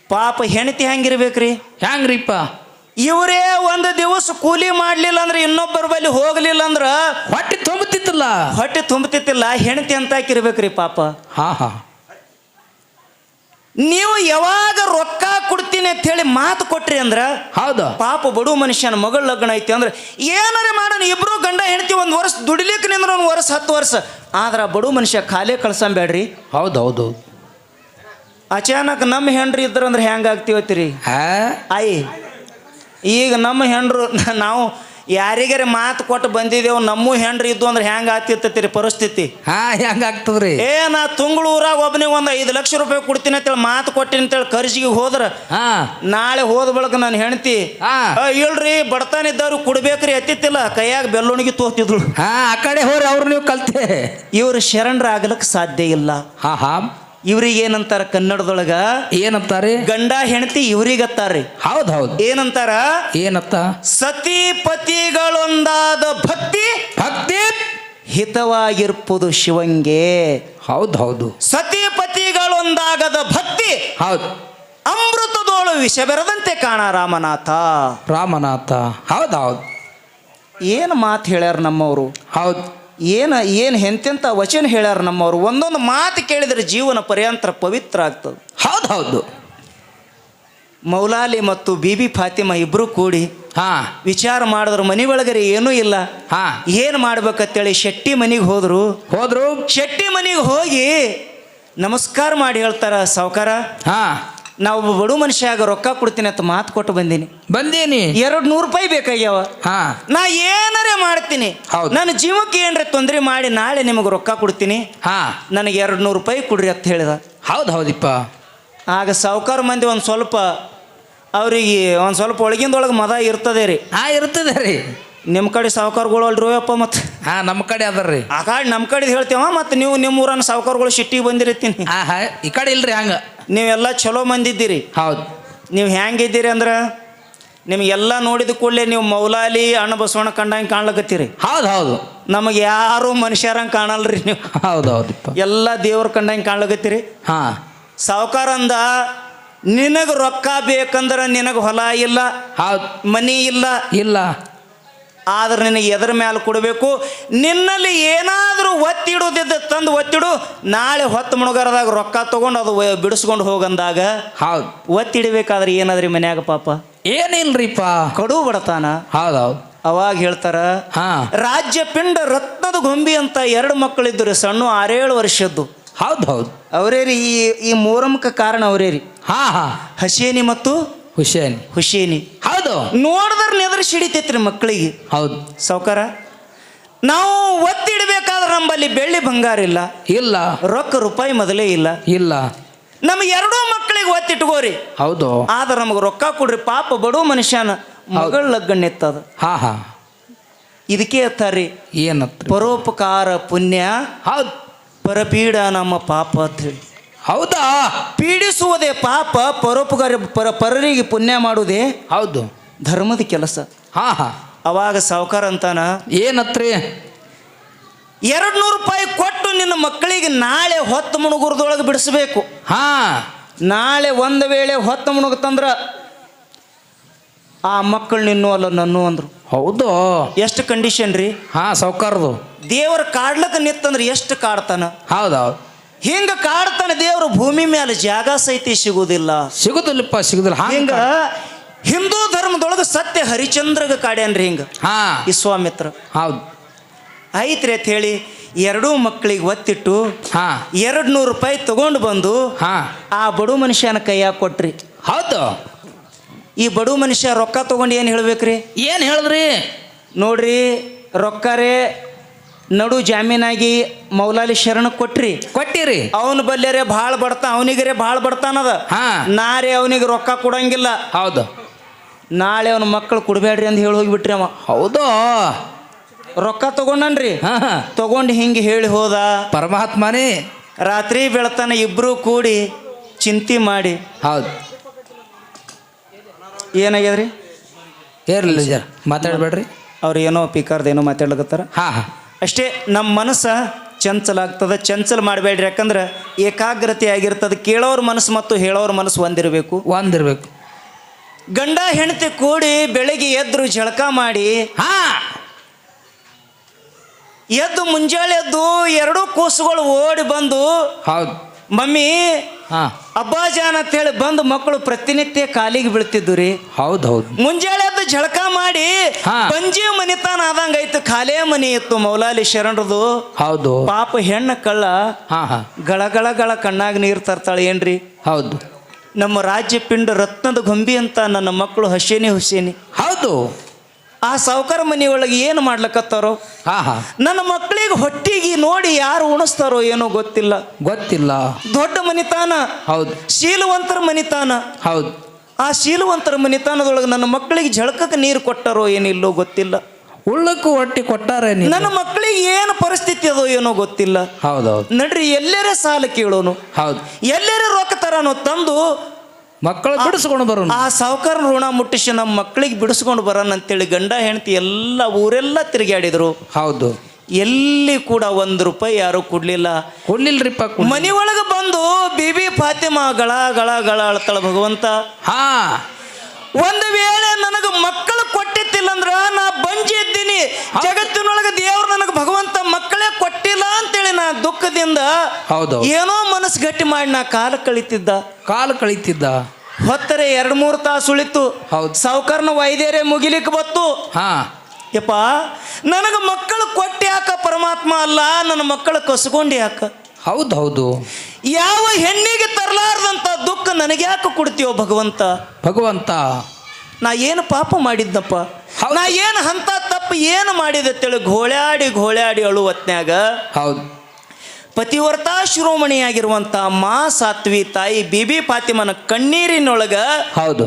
S1: ಪಾಪ ಹೆಣತಿ ಹೆಂಗಿರ್ಬೇಕ್ರಿ?
S2: ಹೆಂಗ್ರಿಪ್ಪ?
S1: ಇವರೇ ಒಂದು ದಿವಸ ಕೂಲಿ ಮಾಡಲಿಲ್ಲ ಅಂದ್ರೆ ಇನ್ನೊಬ್ಬರ ಬಳಿ ಹೋಗಲಿಲ್ಲ ಅಂದ್ರ
S2: ಹೊಟ್ಟೆ ತುಂಬುತ್ತಿತ್ತಲ್ಲ.
S1: ಹೊಟ್ಟೆ ತುಂಬುತ್ತಿತ್ತಿಲ್ಲ ಹೆಣತಿ ಅಂತ ಹಾಕಿರ್ಬೇಕ್ರಿ ಪಾಪ.
S2: ಹಾ ಹಾ.
S1: ನೀವು ಯಾವಾಗ ರೊಕ್ಕ ಕೊಡ್ತೀನಿ ಅಂತ ಹೇಳಿ ಮಾತು ಕೊಟ್ರಿ ಅಂದ್ರ
S2: ಹೌದು.
S1: ಪಾಪ ಬಡು ಮನುಷ್ಯನ ಮಗಳ ಲಗ್ನ ಐತಿ ಅಂದ್ರೆ ಏನಾರ ಮಾಡೋಣ ಇಬ್ರು ಗಂಡ ಹೆಂಡತಿ ಒಂದು ವರ್ಷ ದುಡಿಲಿಕ್ಕೆ ನಿಂದ್ರ ಒಂದು ವರ್ಷ ಹತ್ತು ವರ್ಷ. ಆದ್ರೆ ಬಡು ಮನುಷ್ಯ ಖಾಲಿ ಕಳ್ಸಂಬೇಡ್ರಿ
S2: ಹೌದು ಹೌದು.
S1: ಅಚಾನಕ್ ನಮ್ಮ ಹೆಂಡ್ರಿ ಇದ್ರಂದ್ರೆ ಹೆಂಗಾಗ್ತೀವತ್ತೀರಿ
S2: ಹಾ?
S1: ಐ ಈಗ ನಮ್ಮ ಹೆಂಡ್ರು ನಾವು ಯಾರಿಗಾರ ಮಾತು ಕೊಟ್ಟು ಬಂದಿದ್ದೇವು ನಮ್ಮ ಹೆಂಡ್ರಿ ಇದ್ದು ಅಂದ್ರೆ ಹೆಂಗೆ ಆಗ್ತಿರ್ತೈತಿ ಪರಿಸ್ಥಿತಿ?
S2: ಹಾ ಹೆಂಗಾಗ್ತದ್ರಿ
S1: ಏ ನಾ ತುಂಗಳೂರಾಗ ಒಬ್ಬನಿಗೆ ಒಂದು ಐದು ಲಕ್ಷ ರೂಪಾಯಿ ಕೊಡ್ತೀನಿ ಅಂತೇಳಿ ಮಾತು ಕೊಟ್ಟಿನಿ ಅಂತೇಳಿ ಕರ್ಜಿಗೆ ಹೋದ್ರ
S2: ಹಾ.
S1: ನಾಳೆ ಹೋದ ಬಳಕ ನನ್ನ ಹೆಂಡತಿ
S2: ಹಾ.
S1: "ಆ, ಇಲ್ರಿ ಬಡತಾನ ಇದ್ದವ್ರು ಕೊಡ್ಬೇಕ್ರಿ ಎತ್ತಿತ್ತಿಲ್ಲ ಕೈಯಾಗ ಬೆಲ್ಲುಣಿಗೆ ತೋತಿದ್ರು
S2: ಹಾ ಆ ಕಡೆ ಹೋರಿ ಅವ್ರು ನೀವು ಕಲ್ತೆ.
S1: ಇವ್ರು ಶರಣರಾಗಲಿಕ್ಕೆ ಸಾಧ್ಯ ಇಲ್ಲ.
S2: ಹಾ ಹಾ.
S1: ಇವ್ರಿಗೆ ಏನಂತಾರ ಕನ್ನಡದೊಳಗ?
S2: ಏನಂತಾರೆ?
S1: ಗಂಡ ಹೆಂಡತಿ ಇವ್ರಿಗತ್ತಾರ್ರಿ.
S2: ಹೌದು ಹೌದು.
S1: ಏನಂತಾರ?
S2: ಏನತ್ತ?
S1: ಸತಿ ಪತಿಗಳೊಂದಾದ ಭಕ್ತಿ
S2: ಭಕ್ತಿ
S1: ಹಿತವಾಗಿರ್ಪುದು ಶಿವಂಗೆ.
S2: ಹೌದು ಹೌದು.
S1: ಸತಿಪತಿಗಳೊಂದಾಗದ ಭಕ್ತಿ
S2: ಹೌದು.
S1: ಅಮೃತದೋಳು ವಿಷ ಬೆರದಂತೆ ಕಾಣ ರಾಮನಾಥ.
S2: ರಾಮನಾಥ. ಹೌದು ಹೌದು.
S1: ಏನು ಮಾತು ಹೇಳ್ಯಾರ ನಮ್ಮವರು?
S2: ಹೌದು.
S1: ಏನು ಏನು ಎಂತೆಂಥ ವಚನ ಹೇಳ್ಯಾರ ನಮ್ಮವರು ಒಂದೊಂದು ಮಾತು ಕೇಳಿದರೆ ಜೀವನ ಪರ್ಯಂತರ ಪವಿತ್ರ ಆಗ್ತದೆ.
S2: ಹೌದು ಹೌದು.
S1: ಮೌಲಾಲಿ ಮತ್ತು ಬಿಬಿ ಫಾತಿಮಾ ಇಬ್ಬರು ಕೂಡಿ
S2: ಹಾ.
S1: ವಿಚಾರ ಮಾಡಿದ್ರು ಮನೆ ಒಳಗರೆ ಏನೂ ಇಲ್ಲ.
S2: ಹಾ.
S1: ಏನು ಮಾಡ್ಬೇಕಂತೇಳಿ ಶೆಟ್ಟಿ ಮನೆಗೆ ಹೋದರು.
S2: ಹೋದ್ರು.
S1: ಶೆಟ್ಟಿ ಮನೆಗೆ ಹೋಗಿ ನಮಸ್ಕಾರ ಮಾಡಿ ಹೇಳ್ತಾರ ಸಾವುಕಾರ.
S2: ಹಾ.
S1: ನಾವು ಬಡು ಮನುಷ್ಯಾಗ ರೊಕ್ಕ ಕೊಡ್ತೀನಿ ಅಂತ ಮಾತು ಕೊಟ್ಟು ಬಂದೀನಿ.
S2: ಬಂದೇನಿ.
S1: ಎರಡು ನೂರು ರೂಪಾಯಿ ಬೇಕಾಗ್ಯಾವ.
S2: ಹಾ.
S1: ನಾ ಏನಾರೇ ಮಾಡ್ತೀನಿ.
S2: ಹೌದು.
S1: ನನ್ನ ಜೀವಕ್ಕೆ ಏನ್ರ ತೊಂದರೆ ಮಾಡಿ ನಾಳೆ ನಿಮಗೆ ರೊಕ್ಕ ಕೊಡ್ತೀನಿ.
S2: ಹಾ.
S1: ನನಗೆ ಎರಡು ನೂರು ರೂಪಾಯಿ ಕೊಡ್ರಿ ಅಂತ ಹೇಳಿದ.
S2: ಹೌದು ಹೌದಿಪ್ಪ.
S1: ಆಗ ಸಾವುಕಾರ ಮಂದಿ ಒಂದು ಸ್ವಲ್ಪ ಅವರಿಗೆ ಒಂದು ಸ್ವಲ್ಪ ಒಳಗಿಂದೊಳಗೆ ಮದ ಇರ್ತದೆ ರೀ.
S2: ಹಾ ಇರ್ತದೆ ರೀ.
S1: ನಿಮ್ಮ ಕಡೆ ಸಾವುಕಾರಗಳು ಅಲ್ರಿ ಅಪ್ಪ ಮತ್ತು
S2: ಹಾ ನಮ್ಮ ಕಡೆ ಅದರ್ರಿ
S1: ಆ ಕಾಡ್ ನಮ್ಮ ಕಡೆ ಹೇಳ್ತೇವ ಮತ್ತು ನೀವು ನಿಮ್ಮ ಊರನ್ನ ಸಾವುಕಾರಗಳು ಸಿಟ್ಟಿಗೆ ಬಂದಿರ್ತೀನಿ
S2: ಹಾ ಹಾ ಈ ಕಡೆ ಇಲ್ರಿ ಹಂಗ.
S1: ನೀವೆಲ್ಲ ಚಲೋ ಮಂದಿದ್ದೀರಿ.
S2: ಹೌದು.
S1: ನೀವು ಹೆಂಗಿದ್ದೀರಿ ಅಂದ್ರೆ ನಿಮಗೆಲ್ಲ ನೋಡಿದ ಕೂಡಲೇ ನೀವು ಮೌಲಾಲಿ ಅಣ್ಣ ಬಸವಣ್ಣ ಕಂಡಂಗೆ ಕಾಣ್ಲಕತ್ತೀರಿ.
S2: ಹೌದು ಹೌದು.
S1: ನಮಗೆ ಯಾರು ಮನುಷ್ಯರಂಗೆ ಕಾಣಲ್ರಿ ನೀವು.
S2: ಹೌದು ಹೌದು.
S1: ಎಲ್ಲ ದೇವ್ರ ಕಂಡಂಗೆ ಕಾಣ್ಲಕತ್ತೀರಿ.
S2: ಹಾಂ.
S1: ಸಾವುಕಾರ ಅಂದ ನಿನಗೆ ರೊಕ್ಕ ಬೇಕಂದ್ರೆ ನಿನಗೆ ಹೊಲ ಇಲ್ಲ
S2: ಹೌದು.
S1: ಮನಿ ಇಲ್ಲ.
S2: ಇಲ್ಲ.
S1: ಆದ್ರೆ ನಿನಗೆ ಎದರ ಮ್ಯಾಲ ಕೊಡಬೇಕು. ನಿನ್ನಲ್ಲಿ ಏನಾದರೂ ಒತ್ತಿಡುದಿದ್ದ ತಂದು ಒತ್ತಿಡು. ನಾಳೆ ಹೊತ್ತು ಮುಣಗರದಾಗ ರೊಕ್ಕ ತಗೊಂಡು ಅದು ಬಿಡಿಸ್ಕೊಂಡು ಹೋಗಂದಾಗ
S2: ಹೌದು.
S1: ಒತ್ತಿಡಬೇಕಾದ್ರೆ ಏನಾದ್ರಿ ಮನ್ಯಾಗ ಪಾಪ?
S2: ಏನಿಲ್ರಿಪ್ಪ?
S1: ಕಡು ಬಡತಾನ?
S2: ಹೌದೌದು. ಹೌದು
S1: ಅವಾಗ ಹೇಳ್ತಾರ
S2: ಹಾ.
S1: ರಾಜ್ಯ ಪಿಂಡ ರತ್ನದ ಗೊಂಬಿ ಅಂತ ಎರಡು ಮಕ್ಕಳಿದ್ದರು ಸಣ್ಣ ಆರೇಳು ವರ್ಷದ್ದು.
S2: ಹೌದು ಹೌದು
S1: ಅವರೇ ರೀ ಈ ಈ ಮೂರಮಕ ಕಾರಣ ಅವರೇ ರೀ
S2: ಹಾ ಹಾ.
S1: ಹಸೇನಿ ಮತ್ತು
S2: ಹುಷೇನ್.
S1: ಹುಷೇನಿ.
S2: ಹೌದು.
S1: ನೋಡಿದ್ರೆ ನೆದ್ರ ಸಿಡಿತೈತ್ರಿ ಮಕ್ಕಳಿಗೆ
S2: ಹೌದು.
S1: ಸಾವ್ಕಾರ ನಾವು ಒತ್ತಿಡ್ಬೇಕಾದ್ರೆ ನಮ್ಮಲ್ಲಿ ಬೆಳ್ಳಿ ಬಂಗಾರ ಇಲ್ಲ.
S2: ಇಲ್ಲ.
S1: ರೊಕ್ಕ ರೂಪಾಯಿ ಮೊದಲೇ ಇಲ್ಲ.
S2: ಇಲ್ಲ.
S1: ನಮಗೆ ಎರಡೂ ಮಕ್ಕಳಿಗೆ ಒತ್ತಿಟ್ಕೋರಿ.
S2: ಹೌದು.
S1: ಆದ್ರೆ ನಮಗೆ ರೊಕ್ಕ ಕೊಡ್ರಿ ಪಾಪ ಬಡವ ಮನುಷ್ಯನ ಮಗಳ ಲಗ್ನ ಎತ್ತದ.
S2: ಹಾ ಹಾ.
S1: ಇದಕ್ಕೆ ಎತ್ತಾರಿ.
S2: ಏನತ್ತ
S1: ಪರೋಪಕಾರ ಪುಣ್ಯ
S2: ಹೌದು.
S1: ಪರಪೀಡ ನಮ್ಮ ಪಾಪ ಅಂತ ಹೇಳಿ.
S2: ಹೌದಾ?
S1: ಪೀಡಿಸುವುದೇ ಪಾಪ ಪರೋಪಕಾರ ಪರ ಪರರಿಗೆ ಪುಣ್ಯ ಮಾಡುವುದೇ
S2: ಹೌದು.
S1: ಧರ್ಮದ ಕೆಲಸ.
S2: ಹಾ ಹಾ.
S1: ಅವಾಗ ಸಾವುಕಾರ ಅಂತಾನ
S2: ಏನತ್ರಿ?
S1: ಎರಡು ನೂರು ರೂಪಾಯಿ ಕೊಟ್ಟು ನಿನ್ನ ಮಕ್ಕಳಿಗೆ ನಾಳೆ ಹೊತ್ತು ಮುಣುಗುರದೊಳಗೆ ಬಿಡಿಸ್ಬೇಕು.
S2: ಹಾ.
S1: ನಾಳೆ ಒಂದು ವೇಳೆ ಹೊತ್ತು ಮುಣುಗುತ್ತಂದ್ರ ಆ ಮಕ್ಕಳು ನಿನ್ನೂ ಅಲ್ಲ ನನ್ನೂ ಅಂದ್ರು.
S2: ಹೌದು.
S1: ಎಷ್ಟು ಕಂಡೀಷನ್ ರೀ?
S2: ಹಾ ಸಾವುಕಾರದು.
S1: ದೇವರ ಕಾಡ್ಲಕ್ಕ ನಿತ್ತಂದ್ರೆ ಎಷ್ಟು ಕಾಡ್ತಾನ?
S2: ಹೌದೌದು. ಹೌದು
S1: ಹಿಂಗ ಕಾಡ್ತಾನೆ ದೇವರು ಭೂಮಿ ಮೇಲೆ ಜಾಗ ಸಹಿತ ಸಿಗುವುದಿಲ್ಲ.
S2: ಸಿಗುದಿಲ್ಲಪ್ಪ ಸಿಗುದಿಲ್ಲ.
S1: ಹಿಂಗ ಹಿಂದೂ ಧರ್ಮದೊಳಗೆ ಸತ್ಯ ಹರಿಚಂದ್ರಗ ಕಾಡ್ಯಾನ್ರಿ ಹಿಂಗ.
S2: ಹಾ.
S1: ಸ್ವಾಮಿತ್ರ.
S2: ಹೌದು.
S1: ಐತ್ರಿ ಅಂತ ಹೇಳಿ ಎರಡೂ ಮಕ್ಕಳಿಗೆ ಒತ್ತಿಟ್ಟು
S2: ಹಾ.
S1: ಎರಡು ನೂರು ರೂಪಾಯಿ ತಗೊಂಡು ಬಂದು
S2: ಹಾ.
S1: ಆ ಬಡು ಮನುಷ್ಯನ ಕೈಯಾಗ ಕೊಟ್ರಿ.
S2: ಹೌದು.
S1: ಈ ಬಡು ಮನುಷ್ಯ ರೊಕ್ಕ ತಗೊಂಡು ಏನು ಹೇಳ್ಬೇಕ್ರಿ?
S2: ಏನು ಹೇಳಿದ್ರಿ?
S1: ನೋಡ್ರಿ ರೊಕ್ಕರೇ ನಡು ಜಾಮೀನಾಗಿ ಮೌಲಾಲಿ ಶರಣ ಕೊಟ್ರಿ.
S2: ಕೊಟ್ಟಿರಿ.
S1: ಅವನ ಬಲ್ಯರೇ ಭಾಳ ಬಡ್ತಾ ಅವನಿಗೆ ಭಾಳ ಬಡ್ತಾನದ
S2: ಹಾ.
S1: ನಾರೇ ಅವನಿಗೆ ರೊಕ್ಕ ಕೊಡಂಗಿಲ್ಲ.
S2: ಹೌದು.
S1: ನಾಳೆ ಅವನ ಮಕ್ಕಳು ಕೊಡಬೇಡ್ರಿ ಅಂತ ಹೇಳಿ ಹೋಗಿಬಿಟ್ರಿ ಅವ.
S2: ಹೌದು.
S1: ರೊಕ್ಕ ತಗೊಂಡನ್ರಿ.
S2: ಹಾ ಹಾ.
S1: ತಗೊಂಡು ಹಿಂಗೆ ಹೇಳಿ ಹೋದ.
S2: ಪರಮಾತ್ಮನೇ.
S1: ರಾತ್ರಿ ಬೆಳತನ ಇಬ್ರು ಕೂಡಿ ಚಿಂತೆ ಮಾಡಿ.
S2: ಹೌದು.
S1: ಏನಾಗ್ಯದ್ರಿ?
S2: ಏರ್ಲಿಲ್ಲ ಜರ ಮಾತಾಡಬೇಡ್ರಿ.
S1: ಅವ್ರು ಏನೋ ಪಿಕಾರ್ದೇನೋ ಏನೋ ಮಾತಾಡ್ಲಕತ್ತಾರ?
S2: ಹಾಂ ಹಾ.
S1: ಅಷ್ಟೇ ನಮ್ಮ ಮನಸ್ಸು ಚಂಚಲ ಆಗ್ತದೆ. ಚಂಚಲ ಮಾಡಬೇಡ್ರಿ ಯಾಕಂದ್ರೆ ಏಕಾಗ್ರತೆ ಆಗಿರ್ತದೆ. ಕೇಳೋರ ಮನಸ್ಸು ಮತ್ತು ಹೇಳೋರ ಮನಸ್ಸು ಒಂದಿರಬೇಕು.
S2: ಒಂದಿರಬೇಕು.
S1: ಗಂಡ ಹೆಂಡತಿ ಕೂಡಿ ಬೆಳಗ್ಗೆ ಎದ್ರು ಜಳಕ ಮಾಡಿ
S2: ಹಾ.
S1: ಎದ್ದು ಮುಂಜಾನೆ ಎದ್ದು ಎರಡೂ ಕೂಸುಗಳು ಓಡಿ ಬಂದು
S2: ಹೌದು.
S1: ಮಮ್ಮಿ
S2: ಹಾ.
S1: ಅಂತ ಹೇಳಿ ಬಂದು ಮಕ್ಕಳು ಪ್ರತಿನಿತ್ಯ ಕಾಲಿಗೆ ಬೀಳ್ತಿದ್ದು ರೀ
S2: ಹೌದು ಹೌದು
S1: ಮುಂಜಾಳೆ ಎದ್ದು ಜಳಕ ಮಾಡಿ
S2: ಹಾ.
S1: ಪಂಜಿ ಮನಿತಾನ ಆದಂಗ ಐತು ಖಾಲೇ ಮನಿ ಇತ್ತು ಮೌಲಾಲಿ ಶರಣರದು.
S2: ಹೌದು.
S1: ಪಾಪ ಹೆಣ್ಣ ಕಳ್ಳ
S2: ಹಾ ಹಾ.
S1: ಗಳ ಗಳ ಗಳ ಕಣ್ಣಾಗ ನೀರು ತರ್ತಾಳೆ ಏನ್ರಿ?
S2: ಹೌದು.
S1: ನಮ್ಮ ರಾಜ್ಯ ಪಿಂಡ ರತ್ನದ ಗೊಂಬಿ ಅಂತ ನನ್ನ ಮಕ್ಕಳು ಹಸೇನಿ ಹುಸೇನಿ.
S2: ಹೌದು.
S1: ಆ ಸಾವುಕಾರ ಮನೆಯೊಳಗೆ ಏನು ಮಾಡ್ಲಕತ್ತಾರೋ?
S2: ಹಾ ಹಾ.
S1: ನನ್ನ ಮಕ್ಕಳಿಗೆ ಹೊಟ್ಟಿಗೆ ನೋಡಿ ಯಾರು ಉಣಿಸ್ತಾರೋ ಏನೋ ಗೊತ್ತಿಲ್ಲ.
S2: ಗೊತ್ತಿಲ್ಲ.
S1: ದೊಡ್ಡ ಮನಿತಾನ
S2: ಹೌದು.
S1: ಶೀಲವಂತರ ಮನಿತಾನ.
S2: ಹೌದು.
S1: ಆ ಶೀಲವಂತರ ಮನಿತಾನದೊಳಗೆ ನನ್ನ ಮಕ್ಕಳಿಗೆ ಜಳಕಕ್ಕೆ ನೀರು ಕೊಟ್ಟಾರೋ ಏನಿಲ್ಲೋ ಗೊತ್ತಿಲ್ಲ.
S2: ಉಳ್ಳಕ್ಕೂ ಹೊಟ್ಟಿ ಕೊಟ್ಟಾರೆ
S1: ನನ್ನ ಮಕ್ಕಳಿಗೆ ಏನು ಪರಿಸ್ಥಿತಿ ಅದೋ ಏನೋ ಗೊತ್ತಿಲ್ಲ.
S2: ಹೌದು ಹೌದು
S1: ನಡ್ರಿ ಎಲ್ಲರೇ ಸಾಲ ಕೇಳೋನು.
S2: ಹೌದು.
S1: ಎಲ್ಲರೇ ರೊಕ್ಕ ತರಾನು ತಂದು
S2: ಮಕ್ಕಳು ಬಿಡಿಸ್ಕೊಂಡು ಬರೋಣ
S1: ಆ ಸಾವುಕಾರ ಋಣ ಮುಟ್ಟಿಸಿ ನಮ್ಮ ಮಕ್ಕಳಿಗೆ ಬಿಡಿಸ್ಕೊಂಡು ಬರೋಣ ಅಂತೇಳಿ ಗಂಡ ಹೆಂಡತಿ ಎಲ್ಲ ಊರೆಲ್ಲ ತಿರುಗಾಡಿದ್ರು
S2: ಹೌದು.
S1: ಎಲ್ಲಿ ಕೂಡ ಒಂದು ರೂಪಾಯಿ ಯಾರು ಕೊಡ್ಲಿಲ್ಲ.
S2: ಕೊಡ್ಲಿಲ್ರಿಪ್ಪ ಮನೆ
S1: ಒಳಗೆ ಬಂದು ಬಿಬಿ ಫಾತಿಮಾ ಗಳ ಗಳ ಗಳ ಅಳ್ತಾಳ ಭಗವಂತ.
S2: ಹಾ.
S1: ಒಂದು ವೇಳೆ ನನಗೆ ಮಕ್ಕಳು ಕೊಟ್ಟಿತ್ತಿಲ್ಲ ಅಂದ್ರ ನಾ ಬಂಜಿ ಇದ್ದೀನಿ. ಜಗತ್ತಿನೊಳಗೆ ದೇವ್ರು ನನಗೆ ಭಗವಂತ ಮಕ್ಕಳೇ ಕೊಟ್ಟಿಲ್ಲ ಅಂತೇಳಿ ನಾ ದುಃಖದಿಂದ
S2: ಹೌದು.
S1: ಏನೋ ಮನಸ್ಸು ಗಟ್ಟಿ ಮಾಡಿ ನಾ ಕಾಲ ಕಳಿತಿದ್ದ.
S2: ಕಾಲು ಕಳೀತಿದ್ದ.
S1: ಹೊತ್ತರೆ ಎರಡು ಮೂರು ತಾಸು ಉಳಿತು.
S2: ಹೌದು.
S1: ಸಾವುಕಾರನ ವೈದ್ಯರೇ ಮುಗಿಲಿಕ್ಕೆ ಬತ್ತು.
S2: ಹಾ.
S1: ಯಪ್ಪ ನನಗೆ ಮಕ್ಕಳು ಕೊಟ್ಟಿ ಯಾಕ ಪರಮಾತ್ಮ ಅಲ್ಲ ನನ್ನ ಮಕ್ಕಳು ಕಸ್ಕೊಂಡು ಯಾಕ
S2: ಹೌದು ಹೌದು.
S1: ಯಾವ ಹೆಣ್ಣಿಗೆ ತರಲಾರ್ದಂಥ ದುಃಖ ನನಗೆ ಯಾಕೆ ಕೊಡ್ತೀವೋ ಭಗವಂತ?
S2: ಭಗವಂತ.
S1: ನಾ ಏನು ಪಾಪ ಮಾಡಿದ್ನಪ್ಪ. ನಾ ಏನು ಹಂತ ತಪ್ಪು ಏನು ಮಾಡಿದೆ ತಿಳಿ ಘೋಳ್ಯಾಡಿ ಘೋಳ್ಯಾಡಿ ಅಳುವತ್ನ್ಯಾಗ?
S2: ಹೌದು.
S1: ಪತಿವ್ರತಾ ಶಿರೋಮಣಿಯಾಗಿರುವಂಥ ಮಾ ಸಾತ್ವಿ ತಾಯಿ ಬಿಬಿ ಫಾತಿಮನ ಕಣ್ಣೀರಿನೊಳಗ
S2: ಹೌದು.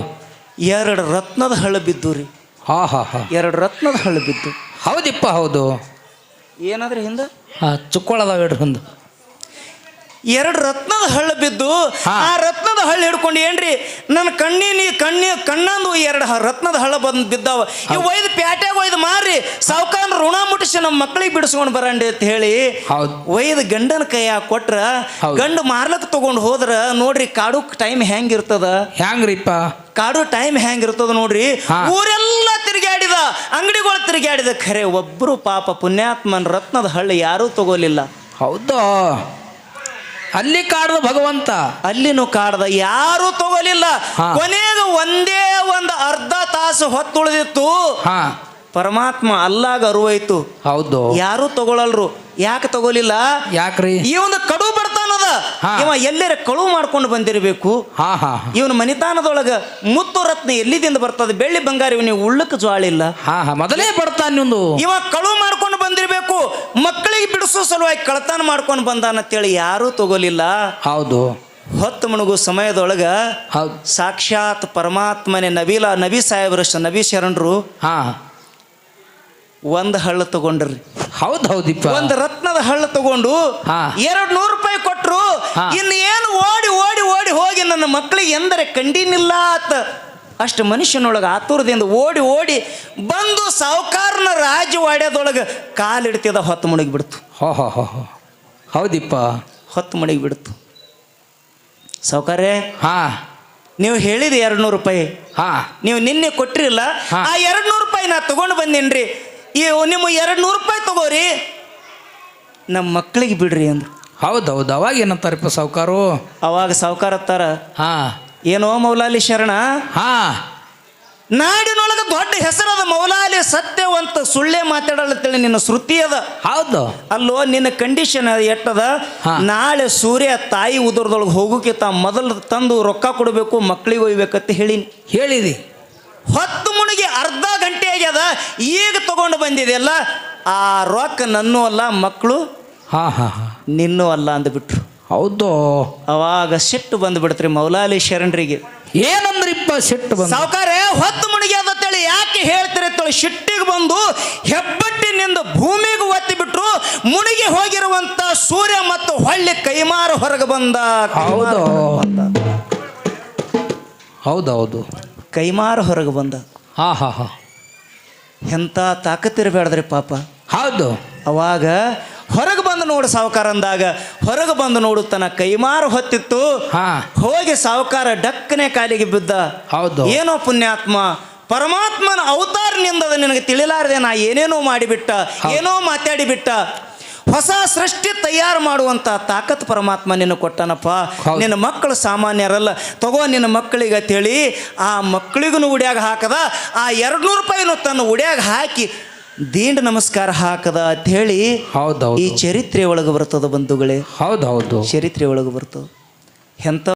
S1: ಎರಡು ರತ್ನದ ಹಳು ಬಿದ್ದು ರೀ.
S2: ಹಾ ಹಾ ಹಾ.
S1: ಎರಡು ರತ್ನದ ಹಳು ಬಿದ್ದು.
S2: ಹೌದಿಪ್ಪ ಹೌದು.
S1: ಏನಾದ್ರೆ ಹಿಂದೆ?
S2: ಹಾ ಚುಕ್ಕೊಳದಾವ ಇಡ್ರಿ ಒಂದು
S1: ಎರಡು ರತ್ನದ ಹಳ್ಳ ಬಿದ್ದು ಆ ರತ್ನದ ಹಳ್ಳ ಹಿಡ್ಕೊಂಡು ಏನ್ರಿ? ನನ್ನ ಕಣ್ಣಿನ ಕಣ್ಣಿ ಕಣ್ಣಂದು ಎರಡು ರತ್ನದ ಹಳ್ಳ ಬಂದು ಬಿದ್ದಾವ. ಇವು ಒಯ್ದು ಪ್ಯಾಟ್ಯಾಗ ಒಯ್ದು ಮಾರಿ ಸಾವುಕಾರ ಋಣ ಮುಟ್ಟಿಸಿ ನಮ್ಮ ಮಕ್ಕಳಿಗೆ ಬಿಡಿಸ್ಕೊಂಡು ಬರಂಡಿ ಅಂತ ಹೇಳಿ ಒಯ್ದು ಗಂಡನ ಕೈಯಾಗ ಕೊಟ್ರ. ಗಂಡು ಮಾರ್ಲಕ್ ತಗೊಂಡು ಹೋದ್ರ ನೋಡ್ರಿ ಕಾಡು ಟೈಮ್ ಹೆಂಗಿರ್ತದ?
S2: ಹೆಂಗ್ರಿಪ್ಪ?
S1: ಕಾಡು ಟೈಮ್ ಹೆಂಗಿರ್ತದ ನೋಡ್ರಿ. ಊರೆಲ್ಲ ತಿರುಗಾಡಿದ ಅಂಗಡಿಗಳು ತಿರುಗಾಡಿದ ಖರೆ ಒಬ್ರು ಪಾಪ ಪುಣ್ಯಾತ್ಮನ್ ರತ್ನದ ಹಳ್ಳಿ ಯಾರೂ ತಗೋಲಿಲ್ಲ.
S2: ಹೌದು? ಅಲ್ಲಿ ಕಾಡದ ಭಗವಂತ.
S1: ಅಲ್ಲಿನೂ ಕಾಡ್ದ ಯಾರು ತಗೋಲಿಲ್ಲ.
S2: ಹಾ.
S1: ಕೊನೆಗೆ ಒಂದೇ ಒಂದು ಅರ್ಧ ತಾಸು ಹೊತ್ತುಳಿದಿತ್ತು.
S2: ಹಾ.
S1: ಪರಮಾತ್ಮ ಅಲ್ಲಾಗ ಅರುವಾಯ್ತು
S2: ಹೌದು.
S1: ಯಾರು ತಗೊಳಲ್ರು. ಯಾಕೆ ತಗೋಲಿಲ್ಲ?
S2: ಯಾಕ್ರಿ?
S1: ಈ ಒಂದು ಕಡು ಬರ್ತಾನದ
S2: ಹಾ.
S1: ಇವ ಎಲ್ಲರ ಕಳು ಮಾಡ್ಕೊಂಡು ಬಂದಿರಬೇಕು.
S2: ಹಾ ಹಾ ಹಾ.
S1: ಇವನ ಮನಿತಾನದೊಳಗ ಮುತ್ತು ರತ್ನ ಎಲ್ಲಿದಿಂದ ಬರ್ತದೆ? ಬೆಳ್ಳಿ ಬಂಗಾರ ಇವನಿಗೆ ಉಳ್ಳಕ್ಕೆ ಜ್ವಾಳಿಲ್ಲ
S2: ಹಾ ಹಾ. ಮೊದಲೇ ಬರ್ತಾನೆ ನಿಂದು.
S1: ಇವ ಕಳು ಮಾಡ್ಕೊಂಡು ಬಂದಿರಬೇಕು. ಮಕ್ಕಳಿಗೆ ಬಿಡಿಸೋ ಸಲುವಾಗಿ ಕಳತನ ಮಾಡ್ಕೊಂಡು ಬಂದಾನಂತೇಳಿ ಯಾರೂ ತಗೋಲಿಲ್ಲ.
S2: ಹೌದು.
S1: ಹೊತ್ತು ಮುಣುಗು ಸಮಯದೊಳಗ
S2: ಹೌದು.
S1: ಸಾಕ್ಷಾತ್ ಪರಮಾತ್ಮನೆ ನಬೀಲ ನಬಿ ಸಾಹೇಬ್ರ ನಬಿ ಶರಣರು
S2: ಹಾ.
S1: ಒಂದು ಹಳ್ಳ ತಗೊಂಡ್ರಿ.
S2: ಹೌದು ಹೌದಿಪ್ಪ.
S1: ಒಂದು ರತ್ನದ ಹಳ್ಳ ತಗೊಂಡು
S2: ಹಾ.
S1: ಎರಡು ನೂರು ರೂಪಾಯಿ ಕೊಟ್ರು.
S2: ಹಾ.
S1: ಇನ್ನು ಏನು ಓಡಿ ಓಡಿ ಓಡಿ ಹೋಗಿ ನನ್ನ ಮಕ್ಕಳಿಗೆ ಎಂದರೆ ಕಂಡಿನಿಲ್ಲ ಆತ ಅಷ್ಟು ಮನುಷ್ಯನೊಳಗೆ ಆತುರದಿಂದ ಓಡಿ ಓಡಿ ಬಂದು ಸಾವುಕಾರನ ರಾಜವಾಡ್ಯದೊಳಗೆ ಕಾಲಿಡ್ತಿದ ಹೊತ್ತು ಮುಣಗಿ ಬಿಡ್ತು
S2: ಹೋ ಹೋ ಹೋ ಹೋ. ಹೌದಿಪ್ಪ.
S1: ಹೊತ್ತು ಮುಣಗಿ ಬಿಡ್ತು ಸಾವುಕಾರೇ
S2: ಹಾ.
S1: ನೀವು ಹೇಳಿದ ಎರಡು ನೂರು ರೂಪಾಯಿ.
S2: ಹಾ.
S1: ನೀವು ನಿನ್ನೆ ಕೊಟ್ಟಿರಲ್ಲ. ಆ ಎರಡು ನೂರು ರೂಪಾಯಿ ನಾ ತಗೊಂಡು ಬಂದೇನ್ರಿ. ಈ ನಿಮ್ಮ ಎರಡು ನೂರು ರೂಪಾಯಿ ತಗೋರಿ. ನಮ್ಮ ಮಕ್ಕಳಿಗೆ ಬಿಡ್ರಿ ಅಂದ್ರು.
S2: ಹೌದೌದು. ಹೌದು ಅವಾಗ ಏನಂತಾರಪ್ಪ ಸಾವುಕಾರು?
S1: ಅವಾಗ ಸಾವುಕಾರ ಹತ್ತಾರ.
S2: ಹಾ.
S1: ಏನೋ ಮೌಲಾಲಿ ಶರಣ?
S2: ಹಾ.
S1: ನಾಡಿನೊಳಗೆ ದೊಡ್ಡ ಹೆಸರದ ಮೌಲಾಲಿ ಸತ್ಯವಂತ ಸುಳ್ಳೆ ಮಾತಾಡಲತ್ತೇಳಿ ನಿನ್ನ ಶ್ರುತಿ ಅದ.
S2: ಹೌದು.
S1: ಅಲ್ಲೋ ನಿನ್ನ ಕಂಡೀಷನ್ ಎಟ್ಟದ. ನಾಳೆ ಸೂರ್ಯ ತಾಯಿ ಉದರದೊಳಗೆ ಹೋಗೋಕ್ಕಿಂತ ಮೊದಲು ತಂದು ರೊಕ್ಕ ಕೊಡಬೇಕು ಮಕ್ಕಳಿಗೆ ಒಯ್ಬೇಕಂತ ಹೇಳಿನಿ.
S2: ಹೇಳಿದಿ.
S1: ಹೊತ್ತು ಮುಣಿಗೆ ಅರ್ಧ ಗಂಟೆ ಆಗ್ಯದ ಈಗ ತಗೊಂಡು ಬಂದಿದೆಯಲ್ಲ ಆ ರೊಕ್ಕ ನನ್ನೂ ಅಲ್ಲ ಮಕ್ಕಳು
S2: ಹಾ ಹಾ ಹಾ.
S1: ನಿನ್ನೂ ಅಲ್ಲ ಅಂದ್ಬಿಟ್ರು.
S2: ಹೌದು.
S1: ಅವಾಗ ಸಿಟ್ಟು ಬಂದ್ಬಿಡ್ತ್ರಿ ಮೌಲಾಲಿ ಶರಣರಿಗೆ.
S2: ಏನಂದ್ರಿಪ್ಪ ಸಿಟ್ಟು ಬಂದು?
S1: ಸಾವುಕಾರ ಹೊತ್ತು ಮುಣಿಗೆ ಅಂತೇಳಿ ಯಾಕೆ ಹೇಳ್ತೀರಿ ಅಂತೇಳಿ ಸಿಟ್ಟಿಗೆ ಬಂದು ಹೆಬ್ಬಟ್ಟಿನಿಂದ ಭೂಮಿಗೆ ಒತ್ತಿ ಬಿಟ್ರು ಮುಣಿಗೆ ಹೋಗಿರುವಂತ ಸೂರ್ಯ ಮತ್ತು ಹೊಳ್ಳಿ ಕೈಮಾರು ಹೊರಗೆ ಬಂದ.
S2: ಹೌದು.
S1: ಹೌದೌದು
S2: ಹೌದು ಹೌದು
S1: ಕೈಮಾರು ಹೊರಗೆ ಬಂದ.
S2: ಹಾ ಹಾ ಹಾ.
S1: ಎಂಥ ತಾಕತ್ತಿರಬೇಡ್ದ್ರಿ ಪಾಪ.
S2: ಹೌದು.
S1: ಅವಾಗ ನೋಡು ಸಾವುಕಾರ ಅಂದಾಗ ಹೊರಗೆ ಬಂದು ನೋಡು ತನ್ನ ಕೈಮಾರು ಹೊತ್ತಿತ್ತು.
S2: ಹಾ.
S1: ಹೋಗಿ ಸಾವುಕಾರ ಡಕ್ಕನೆ ಕಾಲಿಗೆ ಬಿದ್ದ.
S2: ಹೌದು.
S1: ಏನೋ ಪುಣ್ಯಾತ್ಮ ಪರಮಾತ್ಮನ ಅವತಾರನಿಂದ ನಿನಗೆ ತಿಳಿಲಾರದೆ ನಾ ಏನೇನೋ ಮಾಡಿಬಿಟ್ಟ ಏನೋ ಮಾತಾಡಿಬಿಟ್ಟ. ಹೊಸ ಸೃಷ್ಟಿ ತಯಾರು ಮಾಡುವಂತ ತಾಕತ್ ಪರಮಾತ್ಮ ನಿನ್ನ ಕೊಟ್ಟನಪ್ಪ. ನಿನ್ನ ಮಕ್ಕಳು ಸಾಮಾನ್ಯರಲ್ಲ. ತಗೋ ನಿನ್ನ ಮಕ್ಕಳಿಗೆ ತಿಳಿ ಆ ಮಕ್ಕಳಿಗೂ ಉಡ್ಯಾಗ ಹಾಕದ. ಆ ಎರಡು ನೂರು ರೂಪಾಯಿನೂ ತನ್ನ ಉಡ್ಯಾಗ ಹಾಕಿ ದೀಂಡ್ ನಮಸ್ಕಾರ ಹಾಕದ ಅಂಥೇಳಿ
S2: ಹೌದು
S1: ಈ ಚರಿತ್ರೆ ಒಳಗೆ ಬರ್ತದ ಬಂಧುಗಳೇ.
S2: ಹೌದು ಹೌದು
S1: ಚರಿತ್ರೆ ಒಳಗೆ ಬರ್ತದ. ಎಂಥ